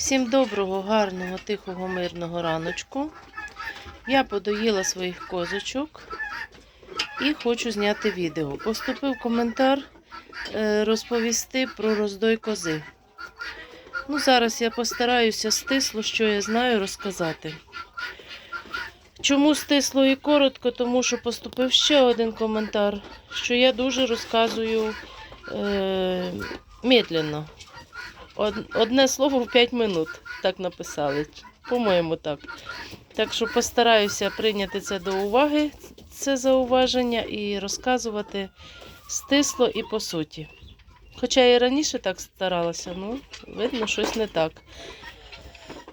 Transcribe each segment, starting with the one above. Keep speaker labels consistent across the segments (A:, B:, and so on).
A: Всім доброго, гарного, тихого, мирного раночку. Я подоїла своїх козочок і хочу зняти відео. Поступив коментар е, розповісти про роздой кози. Ну, зараз я постараюся стисло, що я знаю, розказати. Чому стисло і коротко? Тому що поступив ще один коментар, що я дуже розказую е, медленно. Од- Одне слово в 5 минут, так написали. По-моєму, так. Так що постараюся прийняти це до уваги, це зауваження, і розказувати стисло і по суті. Хоча я і раніше так старалася, ну, видно, щось не так.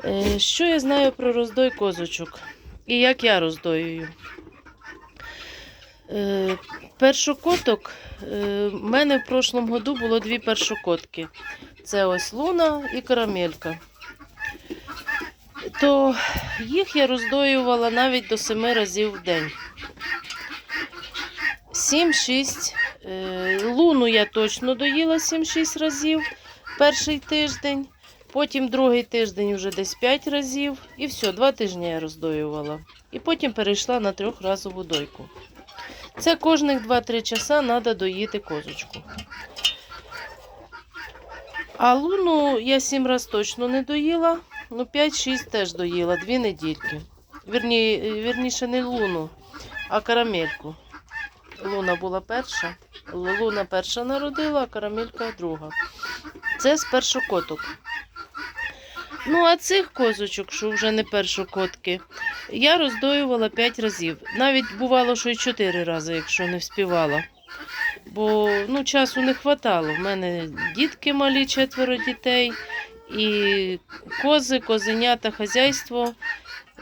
A: Е, Що я знаю про роздой козочок і як я роздоюю? Е, Першокоток. е, В мене в прошлому году було дві першокотки. Це ось луна і карамелька. То їх я роздоювала навіть до семи разів в день. 7-6. Е, Луну я точно доїла 7-6 разів перший тиждень. Потім другий тиждень вже десь 5 разів. І все, два тижні я роздоювала. І потім перейшла на трьохразову дойку. Це кожних 2-3 часа треба доїти козочку. А луну я 7 разів точно не доїла. Ну, 5-6 теж доїла, 2 недільки. Вірні, вірніше, не луну, а карамельку. Луна була перша. Луна перша народила, а карамелька друга. Це з першокоток. Ну, а цих козочок, що вже не першокотки, я роздоювала 5 разів. Навіть бувало, що й 4 рази, якщо не вспівала. Бо ну, часу не хватало. У мене дітки малі, четверо дітей, і кози, козенята, хазяйство.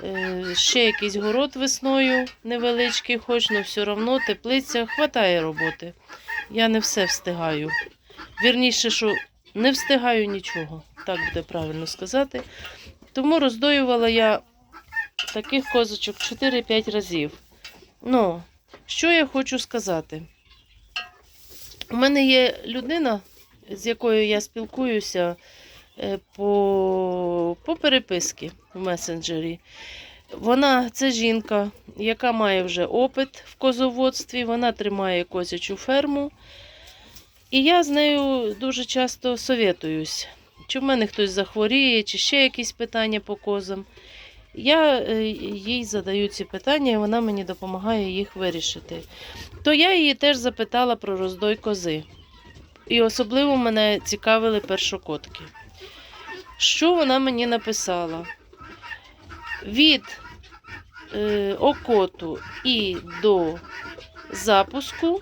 A: Е, Ще якийсь город весною невеличкий, хоч, але все одно теплиця, хватає роботи. Я не все встигаю. Вірніше, що не встигаю нічого, так буде правильно сказати. Тому роздоювала я таких козочок 4-5 разів. Ну, що я хочу сказати? У мене є людина, з якою я спілкуюся е, по, по переписці в месенджері. Вона це жінка, яка має вже опит в козоводстві, вона тримає козячу ферму. І я з нею дуже часто совєтуюсь, чи в мене хтось захворіє, чи ще якісь питання по козам. Я е, їй задаю ці питання, і вона мені допомагає їх вирішити. То я її теж запитала про роздой кози. І особливо мене цікавили першокотки. Що вона мені написала? Від е, окоту і до запуску,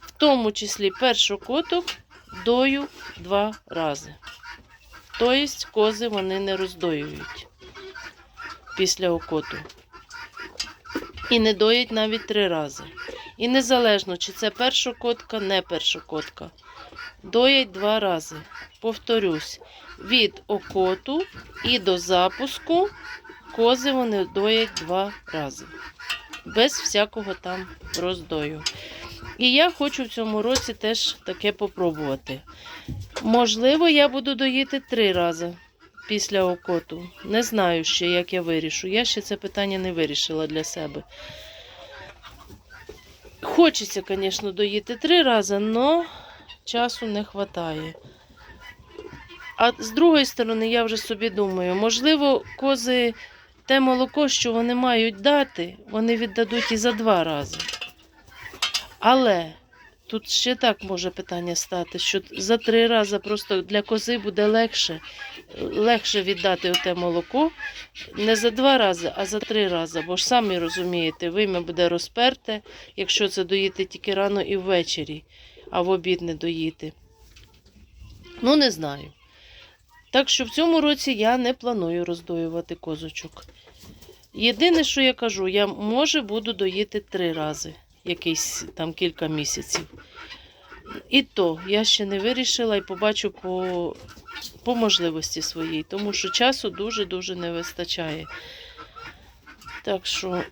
A: в тому числі першокоток, дою два рази. Тобто кози вони не роздоюють після окоту. І не доїть навіть три рази. І незалежно, чи це першокотка, не першокотка. Доять два рази. Повторюсь, від окоту і до запуску кози вони доять два рази. Без всякого там роздою. І я хочу в цьому році теж таке попробувати. Можливо, я буду доїти три рази після окоту. Не знаю ще, як я вирішу. Я ще це питання не вирішила для себе. Хочеться, звісно, доїти три рази, але часу не вистачає. А з другої сторони, я вже собі думаю, можливо, кози те молоко, що вони мають дати, вони віддадуть і за два рази. Але тут ще так може питання стати, що за три рази просто для кози буде легше, легше віддати оте молоко не за два рази, а за три рази. Бо ж самі розумієте, вим'я буде розперте, якщо це доїти тільки рано і ввечері, а в обід не доїти. Ну, не знаю. Так що в цьому році я не планую роздоювати козочок. Єдине, що я кажу, я може буду доїти три рази, якийсь там кілька місяців. І то я ще не вирішила і побачу по, по можливості своїй, тому що часу дуже-дуже не вистачає. Так що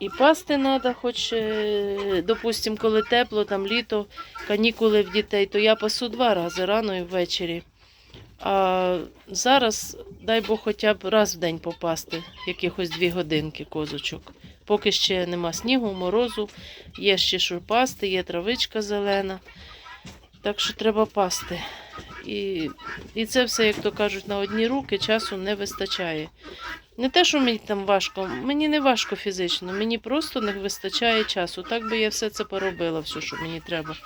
A: і пасти треба, хоч, е, допустимо, коли тепло, там літо, канікули в дітей, то я пасу два рази рано і ввечері. А зараз, дай Бог, хоча б раз в день попасти, якихось дві годинки козочок. Поки ще нема снігу, морозу, є ще що пасти, є травичка зелена. Так що треба пасти. І, і це все, як то кажуть, на одні руки часу не вистачає. Не те, що мені там важко, мені не важко фізично, мені просто не вистачає часу. Так би я все це поробила, все, що мені треба.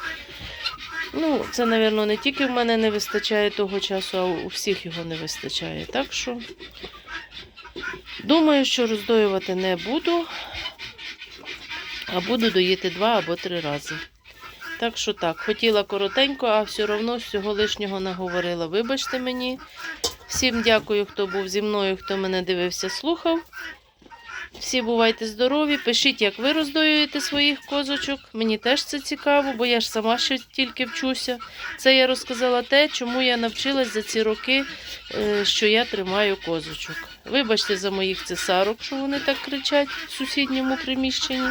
A: Ну, це, напевно, не тільки в мене не вистачає того часу, а у всіх його не вистачає. Так що думаю, що роздоювати не буду, а буду доїти два або три рази. Так що так, хотіла коротенько, а все одно всього лишнього наговорила. Вибачте мені. Всім дякую, хто був зі мною, хто мене дивився, слухав. Всі бувайте здорові. Пишіть, як ви роздоюєте своїх козочок. Мені теж це цікаво, бо я ж сама ще тільки вчуся. Це я розказала те, чому я навчилась за ці роки, е, що я тримаю козочок. Вибачте за моїх цесарок, що вони так кричать в сусідньому приміщенні.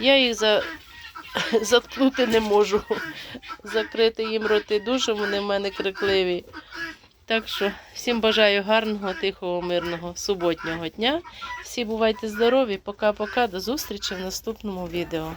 A: Я їх за... заткнути не можу. Закрити їм роти дуже, вони в мене крикливі. Так що всім бажаю гарного, тихого, мирного суботнього дня. Всі бувайте здорові. Пока-пока. До зустрічі в наступному відео.